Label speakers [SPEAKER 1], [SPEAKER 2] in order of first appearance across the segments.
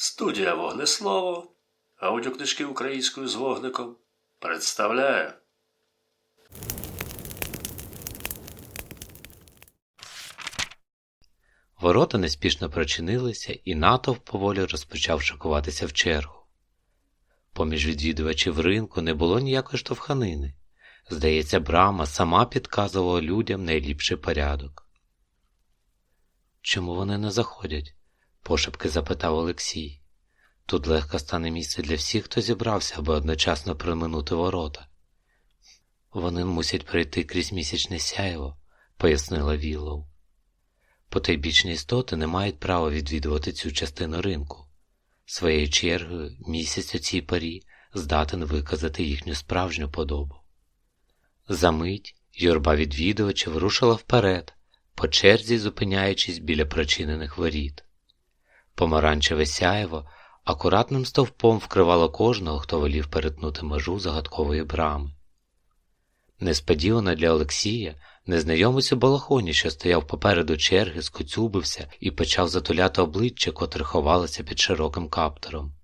[SPEAKER 1] Студія Вогнеслово, аудіокнижки українською з вогником представляє.
[SPEAKER 2] Ворота неспішно прочинилися, і натовп поволі розпочав шикуватися в чергу. Поміж відвідувачів ринку не було ніякої штовханини. Здається, брама сама підказувала людям найліпший порядок. Чому вони не заходять? Пошепки запитав Олексій. Тут легко стане місце для всіх, хто зібрався, аби одночасно проминути ворота. Вони мусять пройти крізь місячне сяйво, пояснила Віллоу. Потайбічні істоти не мають права відвідувати цю частину ринку. Своєю чергою місяць у цій парі здатен виказати їхню справжню подобу. Замить юрба відвідувачів рушила вперед, по черзі зупиняючись біля прочинених воріт. Помаранчеве сяєво акуратним стовпом вкривало кожного, хто волів перетнути межу загадкової брами. Несподівано для Олексія незнайомець у балахоні, що стояв попереду черги, скоцюбився і почав затуляти обличчя, котре ховалося під широким каптором.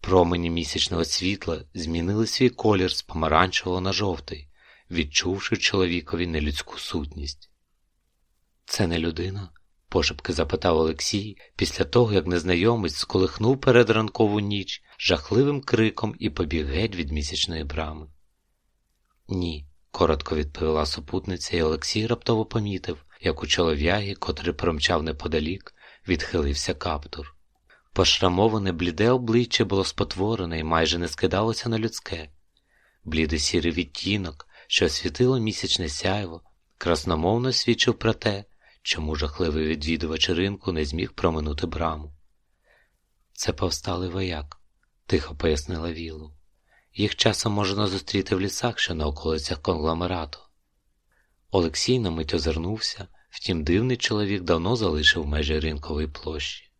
[SPEAKER 2] Промені місячного світла змінили свій колір з помаранчевого на жовтий, відчувши чоловікові нелюдську сутність. Це не людина? Пошепки запитав Олексій після того, як незнайомець сколихнув перед ранкову ніч жахливим криком і побіг геть від місячної брами. Ні, коротко відповіла супутниця, і Олексій раптово помітив, як у чолов'яги, котрий промчав неподалік, відхилився каптур. Пошрамоване бліде обличчя було спотворене і майже не скидалося на людське. Блідий сірий відтінок, що освітило місячне сяйво, красномовно свідчив про те, чому жахливий відвідувач ринку не зміг проминути браму. Це повсталий вояк, тихо пояснила Вілу. Їх часом можна зустріти в лісах, що на околицях конгломерату. Олексій на мить озирнувся, втім дивний чоловік давно залишив межі ринкової площі.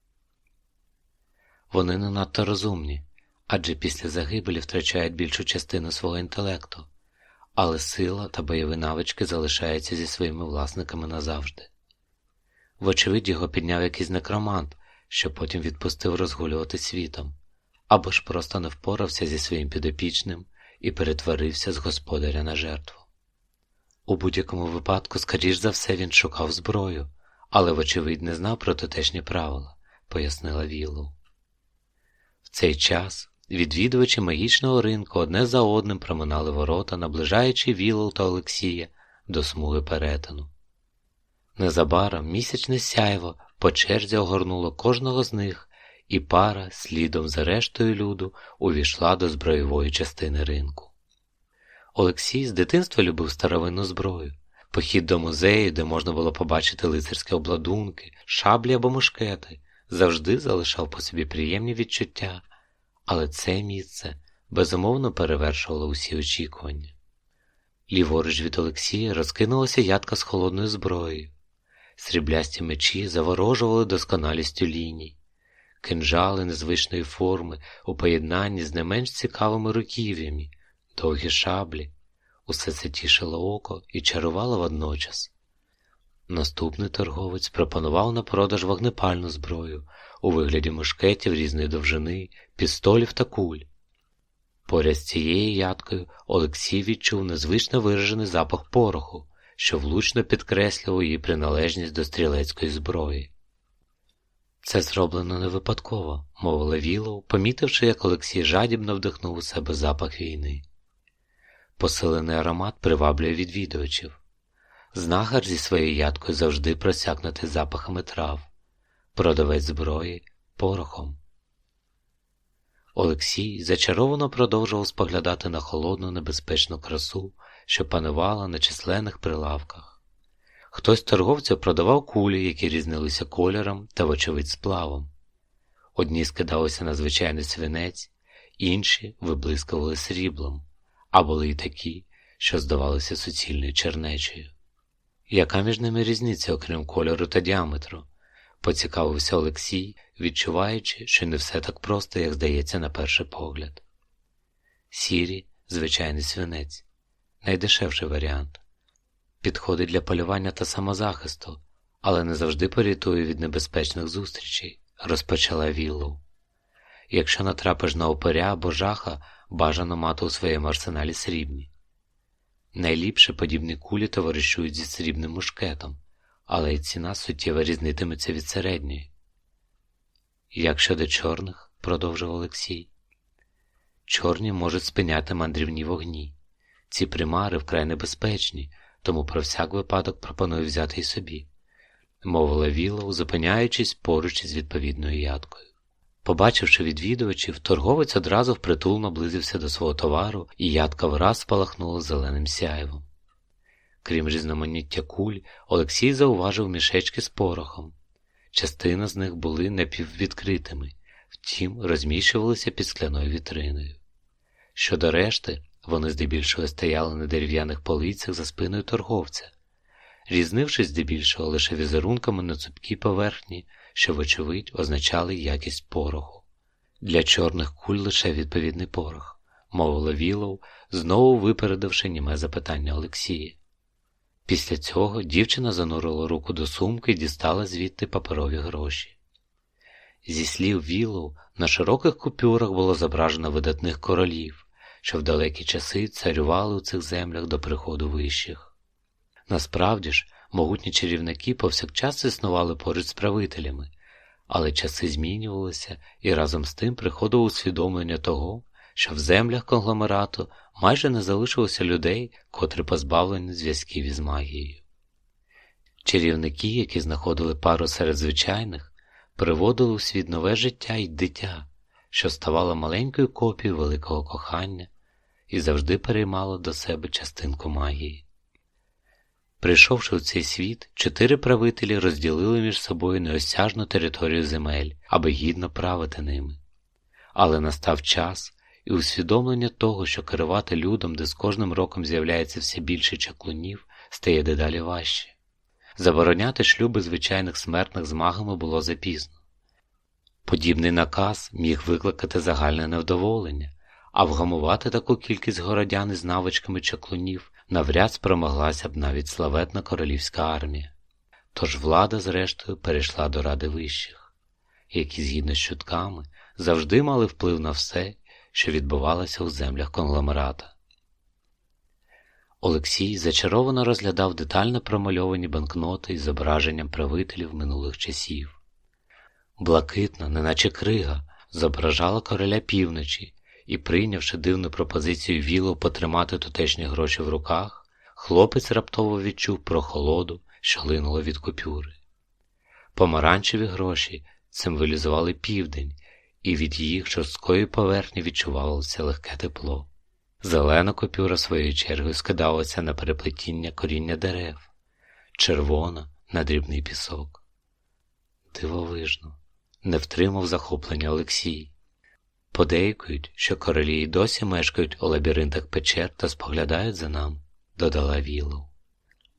[SPEAKER 2] Вони не надто розумні, адже після загибелі втрачають більшу частину свого інтелекту, але сила та бойові навички залишаються зі своїми власниками назавжди. Вочевидь, його підняв якийсь некромант, що потім відпустив розгулювати світом, або ж просто не впорався зі своїм підопічним і перетворився з господаря на жертву. У будь-якому випадку, скоріш за все, він шукав зброю, але, вочевидь, не знав про тутешні правила, пояснила Віллоу. В цей час відвідувачі магічного ринку одне за одним проминали ворота, наближаючи Віллоу та Олексія до смуги перетину. Незабаром місячне сяйво по черзі огорнуло кожного з них, і пара, слідом за рештою люду, увійшла до зброєвої частини ринку. Олексій з дитинства любив старовинну зброю, похід до музею, де можна було побачити лицарські обладунки, шаблі або мушкети, завжди залишав по собі приємні відчуття, але це місце безумовно перевершувало усі очікування. Ліворуч від Олексія розкинулася ядка з холодною зброєю. Сріблясті мечі заворожували досконалістю ліній, кинжали незвичної форми у поєднанні з не менш цікавими руків'ями, довгі шаблі, усе це тішило око і чарувало водночас. Наступний торговець пропонував на продаж вогнепальну зброю у вигляді мушкетів різної довжини, пістолів та куль. Поряд з цією ядкою Олексій відчув незвично виражений запах пороху що влучно підкреслював її приналежність до стрілецької зброї. Це зроблено не випадково, мовила Вілоу, помітивши, як Олексій жадібно вдихнув у себе запах війни. Посилений аромат приваблює відвідувачів. Знахар зі своєю ядкою завжди просякнутий запахами трав, продавець зброї порохом. Олексій зачаровано продовжував споглядати на холодну небезпечну красу, що панувала на численних прилавках. Хтось торговців продавав кулі, які різнилися кольором та, вочевидь, сплавом. Одні скидалися на звичайний свинець, інші виблискували сріблом, а були й такі, що здавалися суцільною чернечею. Яка між ними різниця, окрім кольору та діаметру? поцікавився Олексій, відчуваючи, що не все так просто, як здається, на перший погляд. Сірі, звичайний свинець, найдешевший варіант. Підходить для полювання та самозахисту, але не завжди порятує від небезпечних зустрічей, розпочала Віллоу. Якщо натрапиш на опаря або жаха, бажано мати у своєму арсеналі срібні. Найліпше подібні кулі товаришують зі срібним мушкетом, але й ціна суттєво різнитиметься від середньої. Як щодо чорних, продовжив Олексій, чорні можуть спиняти мандрівні вогні. Ці примари вкрай небезпечні, тому про всяк випадок пропоную взяти й собі, мовила Вілоу, зупиняючись поруч із відповідною ядкою. Побачивши відвідувачів, торговець одразу впритул наблизився до свого товару, і ядка враз спалахнула зеленим сяйвом. Крім різноманіття куль, Олексій зауважив мішечки з порохом. Частина з них були напіввідкритими, втім, розміщувалися під скляною вітриною. Щодо решти, вони здебільшого стояли на дерев'яних полицях за спиною торговця, різнившись здебільшого лише візерунками на цупкій поверхні, що, вочевидь, означали якість пороху. Для чорних куль лише відповідний порох, мовила Вілоу, знову випередивши німе запитання Олексія. Після цього дівчина занурила руку до сумки і дістала звідти паперові гроші. Зі слів Вілоу, на широких купюрах було зображено видатних королів, що в далекі часи царювали у цих землях до приходу вищих. Насправді ж, могутні чарівники повсякчас існували поруч з правителями, але часи змінювалися і разом з тим приходило усвідомлення того, що в землях конгломерату майже не залишилося людей, котрі позбавлені зв'язків із магією. Чарівники, які знаходили пару серед звичайних, приводили у світ нове життя й дитя, що ставало маленькою копією великого кохання і завжди переймало до себе частинку магії. Прийшовши в цей світ, чотири правителі розділили між собою неосяжну територію земель, аби гідно правити ними. Але настав час і усвідомлення того, що керувати людом, де з кожним роком з'являється все більше чаклунів, стає дедалі важче. Забороняти шлюби звичайних смертних з магами було запізно. Подібний наказ міг викликати загальне невдоволення, а вгамувати таку кількість городян із навичками чаклунів навряд спромоглася б навіть славетна королівська армія. Тож влада, зрештою, перейшла до ради вищих, які, згідно з чутками, завжди мали вплив на все, що відбувалося у землях конгломерата. Олексій зачаровано розглядав детально промальовані банкноти із зображенням правителів минулих часів. Блакитна, неначе крига, зображала короля півночі, і, прийнявши дивну пропозицію Віло потримати тутешні гроші в руках, хлопець раптово відчув прохолоду, що линуло від купюри. Помаранчеві гроші символізували південь, і від їх жорсткої поверхні відчувалося легке тепло. Зелена купюра своєю чергою скидалася на переплетіння коріння дерев, червона на дрібний пісок. Дивовижно, не втримав захоплення Олексій. Подейкують, що королі й досі мешкають у лабіринтах печер та споглядають за нам, додала Вілоу.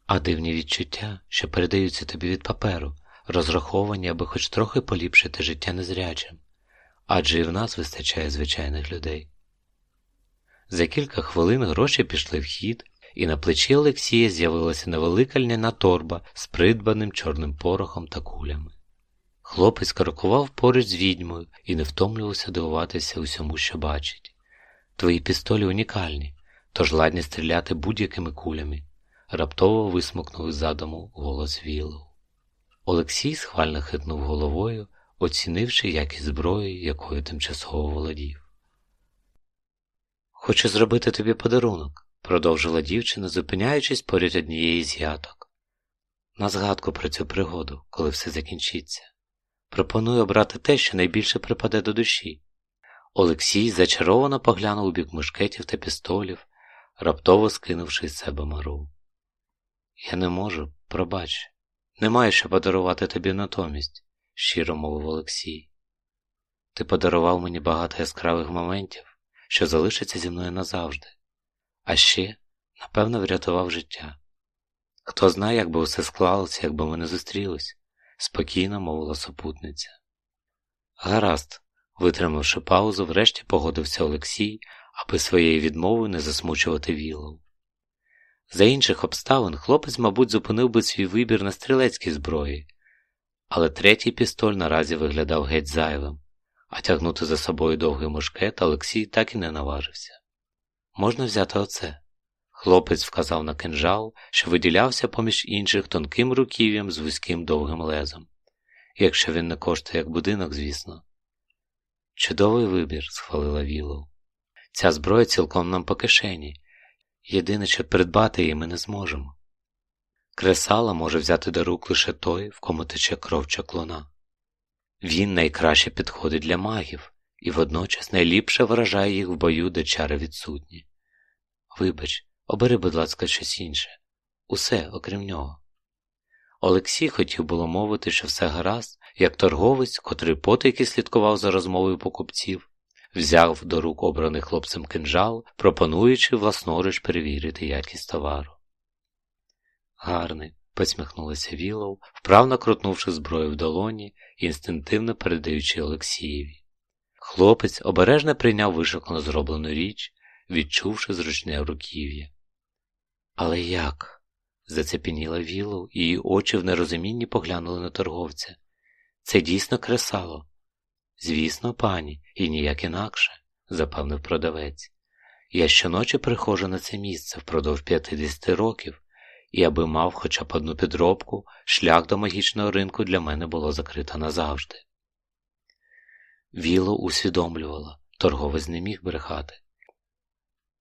[SPEAKER 2] А дивні відчуття, що передаються тобі від паперу, розраховані, аби хоч трохи поліпшити життя незрячим, адже і в нас вистачає звичайних людей. За кілька хвилин гроші пішли в хід, і на плечі Олексія з'явилася невелика льняна торба з придбаним чорним порохом та кулями. Хлопець крокував поруч з відьмою і не втомлювався дивуватися усьому, що бачить. Твої пістолі унікальні, тож ладні стріляти будь-якими кулями, раптово висмокнув із задуму голос Віллоу. Олексій схвально хитнув головою, оцінивши якість зброї, якою тимчасово володів. Хочу зробити тобі подарунок, продовжила дівчина, зупиняючись поряд однієї з яток. На згадку про цю пригоду, коли все закінчиться. Пропоную обрати те, що найбільше припаде до душі. Олексій зачаровано поглянув у бік мушкетів та пістолів, раптово скинувши з себе мару. Я не можу, пробач, не маю що подарувати тобі натомість, щиро мовив Олексій. Ти подарував мені багато яскравих моментів, що залишаться зі мною назавжди, а ще, напевно, врятував життя. Хто знає, як би усе склалося, якби ми не зустрілись спокійно мовила супутниця. Гаразд, витримавши паузу, врешті погодився Олексій, аби своєю відмовою не засмучувати вілов. За інших обставин хлопець, мабуть, зупинив би свій вибір на стрілецькій зброї, але третій пістоль наразі виглядав геть зайвим, а тягнути за собою довгий мушкет Олексій так і не наважився. Можна взяти оце. Хлопець вказав на кинжал, що виділявся поміж інших тонким руків'ям з вузьким довгим лезом. Якщо він не коштує як будинок, звісно. Чудовий вибір, схвалила Вілоу. Ця зброя цілком нам по кишені. Єдине, що придбати її ми не зможемо. Кресала може взяти до рук лише той, в кому тече кров чаклуна. Він найкраще підходить для магів і водночас найліпше вражає їх в бою, де чари відсутні. Вибач, обери, будь ласка, щось інше. Усе, окрім нього. Олексій хотів було мовити, що все гаразд, як торговець, котрий потайки слідкував за розмовою покупців, взяв до рук обраний хлопцем кинжал, пропонуючи власноруч перевірити якість товару. Гарний, посміхнулася Вілов, вправно крутнувши зброю в долоні інстинктивно передаючи Олексієві. Хлопець обережно прийняв вишукано зроблену річ, відчувши зручне руків'я. Але як? зацепеніла Вілов, і її очі в нерозумінні поглянули на торговця. Це дійсно кресало. Звісно, пані, і ніяк інакше, запевнив продавець. Я щоночі приходжу на це місце впродовж 50 років, і аби мав хоча б одну підробку, шлях до магічного ринку для мене було закрито назавжди. Віло усвідомлювала, торговець не міг брехати.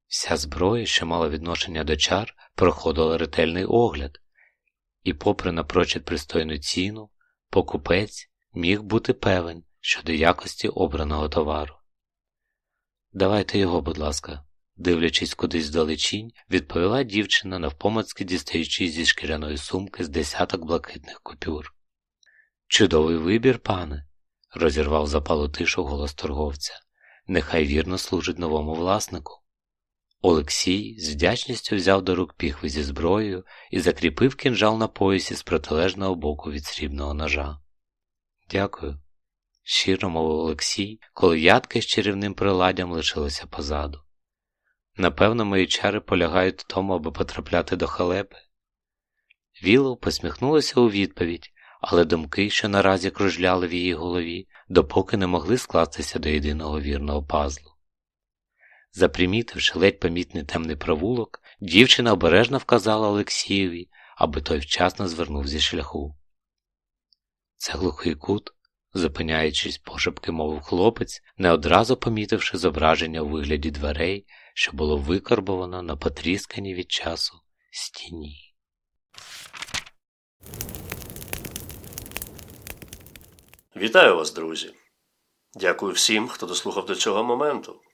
[SPEAKER 2] Вся зброя, що мала відношення до чар, проходила ретельний огляд, і, попри напрочуд пристойну ціну, покупець міг бути певен щодо якості обраного товару. Давайте його, будь ласка, дивлячись кудись вдалечінь, відповіла дівчина, навпомацьки дістаючи зі шкіряної сумки з десяток блакитних купюр. Чудовий вибір, пане, розірвав запалу тишу голос торговця. Нехай вірно служить новому власнику. Олексій з вдячністю взяв до рук піхви зі зброєю і закріпив кинжал на поясі з протилежного боку від срібного ножа. Дякую, щиро мовив Олексій, коли ядка з чарівним приладдям лишилася позаду. Напевно, мої чари полягають в тому, аби потрапляти до халепи. Вілов посміхнулася у відповідь, але думки, що наразі кружляли в її голові, допоки не могли скластися до єдиного вірного пазлу. Запримітивши ледь помітний темний провулок, дівчина обережно вказала Олексієві, аби той вчасно звернув зі шляху. Це глухий кут, зупиняючись пошепки, мовив хлопець, не одразу помітивши зображення у вигляді дверей, що було викарбовано на потрісканій від часу стіні.
[SPEAKER 1] Вітаю вас, друзі! Дякую всім, хто дослухав до цього моменту.